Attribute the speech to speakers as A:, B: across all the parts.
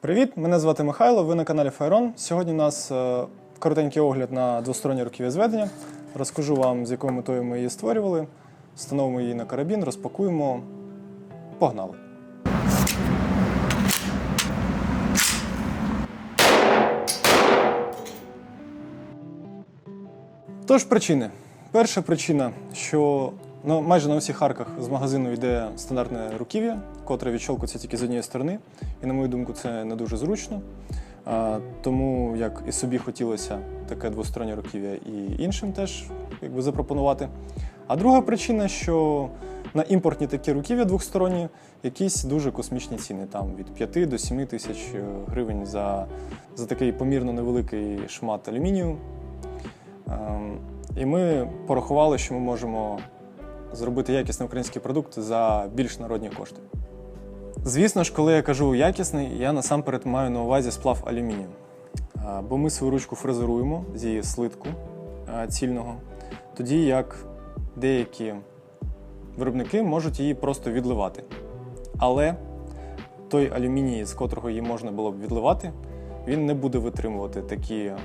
A: Привіт, мене звати Михайло. Ви на каналі Файрон. Сьогодні у нас е, коротенький огляд на двостороннє руків'я зведення. Розкажу вам, з якою метою ми її створювали. Встановимо її на карабін, розпакуємо. Погнали! Тож причини. Перша причина, що ну, майже на усіх арках з магазину йде стандартне руків'я, котре відщолкується тільки з однієї сторони. І, на мою думку, це не дуже зручно. А, тому як і собі хотілося таке двостороннє руків'я, і іншим теж якби, запропонувати. А друга причина, що на імпортні такі руків'я двосторонні якісь дуже космічні ціни, там від 5 до 7 тисяч е, гривень за, за такий помірно невеликий шмат алюмінію. Ем, І ми порахували, що ми можемо зробити якісний український продукт за більш народні кошти. Звісно ж, коли я кажу якісний, я насамперед маю на увазі сплав алюмінію. Бо ми свою ручку фрезеруємо зі слитку цільного, тоді як деякі виробники можуть її просто відливати. Але той алюміній, з котрого її можна було б відливати, він не буде витримувати такі е,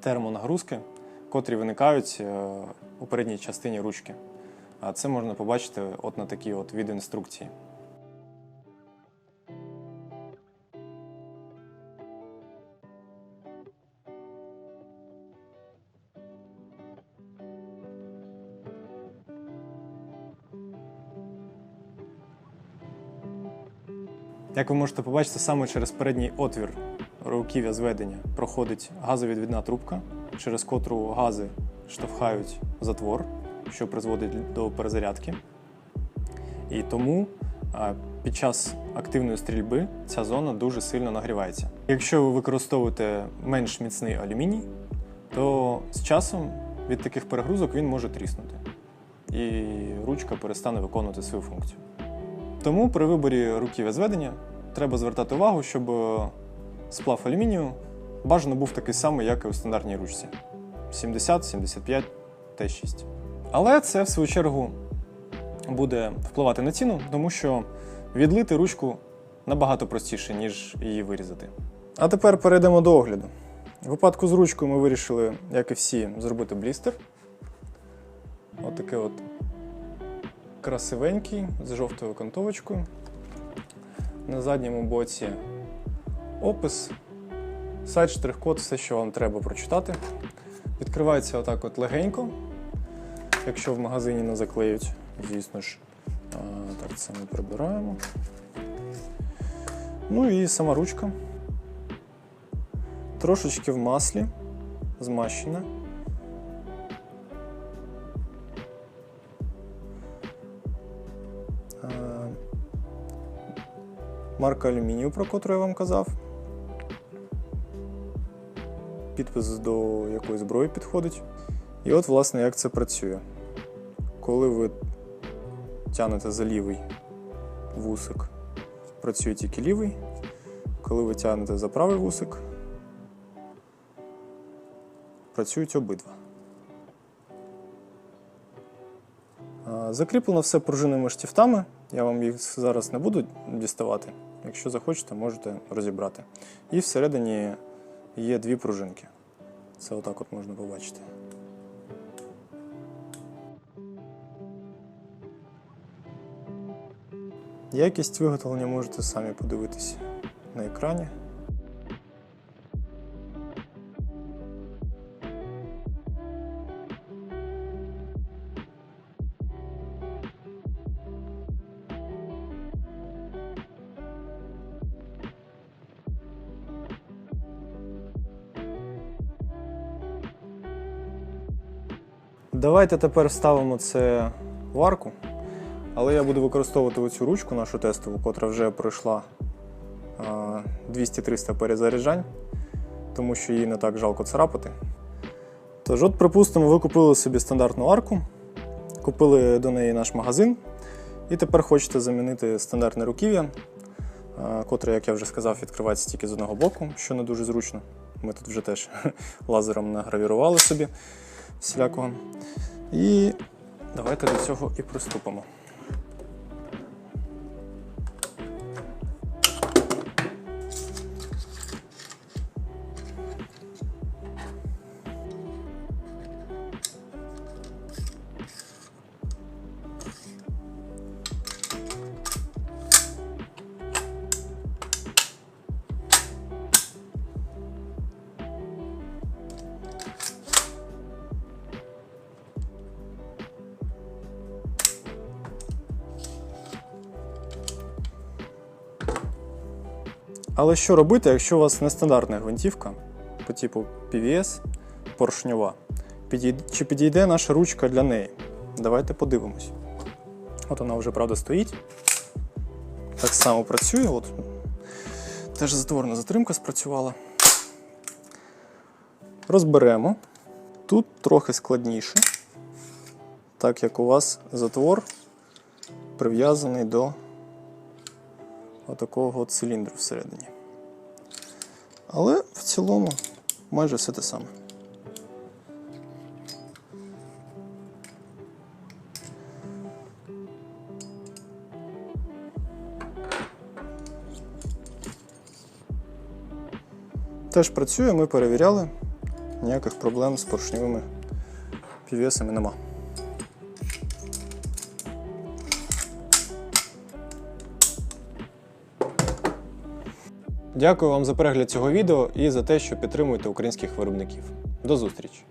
A: термонагрузки, котрі виникають е, у передній частині ручки. А це можна побачити от на такій от відеоінструкції. Як ви можете побачити, саме через передній отвір руків'я зведення проходить газовідвідна трубка, через котру гази штовхають затвор, що призводить до перезарядки. І тому під час активної стрільби ця зона дуже сильно нагрівається. Якщо ви використовуєте менш міцний алюміній, то з часом від таких перегрузок він може тріснути, і ручка перестане виконувати свою функцію. Тому при виборі руків'я зведення треба звертати увагу, щоб сплав алюмінію бажано був такий самий, як і у стандартній ручці 70-75 Т6. Але це, в свою чергу, буде впливати на ціну, тому що відлити ручку набагато простіше, ніж її вирізати. А тепер перейдемо до огляду. В випадку з ручкою ми вирішили, як і всі, зробити блістер. Отакий от красивенький з жовтою кантовочкою. На задньому боці опис, сайт, штрих-код, все, що вам треба прочитати. Відкривається отак от легенько, якщо в магазині не заклеють, звісно ж. Так, це ми прибираємо. Ну і сама ручка. Трошечки в маслі, змащена. Марка алюмінію, про котру я вам казав. Підпис до якої зброї підходить. І от, власне, як це працює. Коли ви тягнете за лівий вусик, працює тільки лівий. Коли ви тягнете за правий вусик, працюють обидва. Закріплено все пружинними штифтами. Я вам їх зараз не буду діставати. Якщо захочете, можете розібрати. І всередині є дві пружинки. Це отак от можна побачити. Якість виготовлення можете самі подивитися на екрані. Давайте тепер вставимо це в арку, але я буду використовувати оцю ручку нашу тестову, котра вже пройшла 200-300 перезаряджань, тому що її не так жалко царапати. Тож, от, припустимо, ви купили собі стандартну арку, купили до неї наш магазин, і тепер хочете замінити стандартне руків'я, котре, як я вже сказав, відкривається тільки з одного боку, що не дуже зручно. Ми тут вже теж лазером награвірували собі всілякого. І давайте до цього і приступимо. Але що робити, якщо у вас нестандартна гвинтівка по типу PVS поршньова? Чи підійде наша ручка для неї? Давайте подивимось. От вона вже правда стоїть. Так само працює. От. Теж затворна затримка спрацювала. Розберемо. Тут трохи складніше, так як у вас затвор прив'язаний до отакого от циліндру всередині. Але в цілому майже все те саме. Теж працює, ми перевіряли. Ніяких проблем з поршневими PVS-ами нема. Дякую вам за перегляд цього відео і за те, що підтримуєте українських виробників. До зустрічі!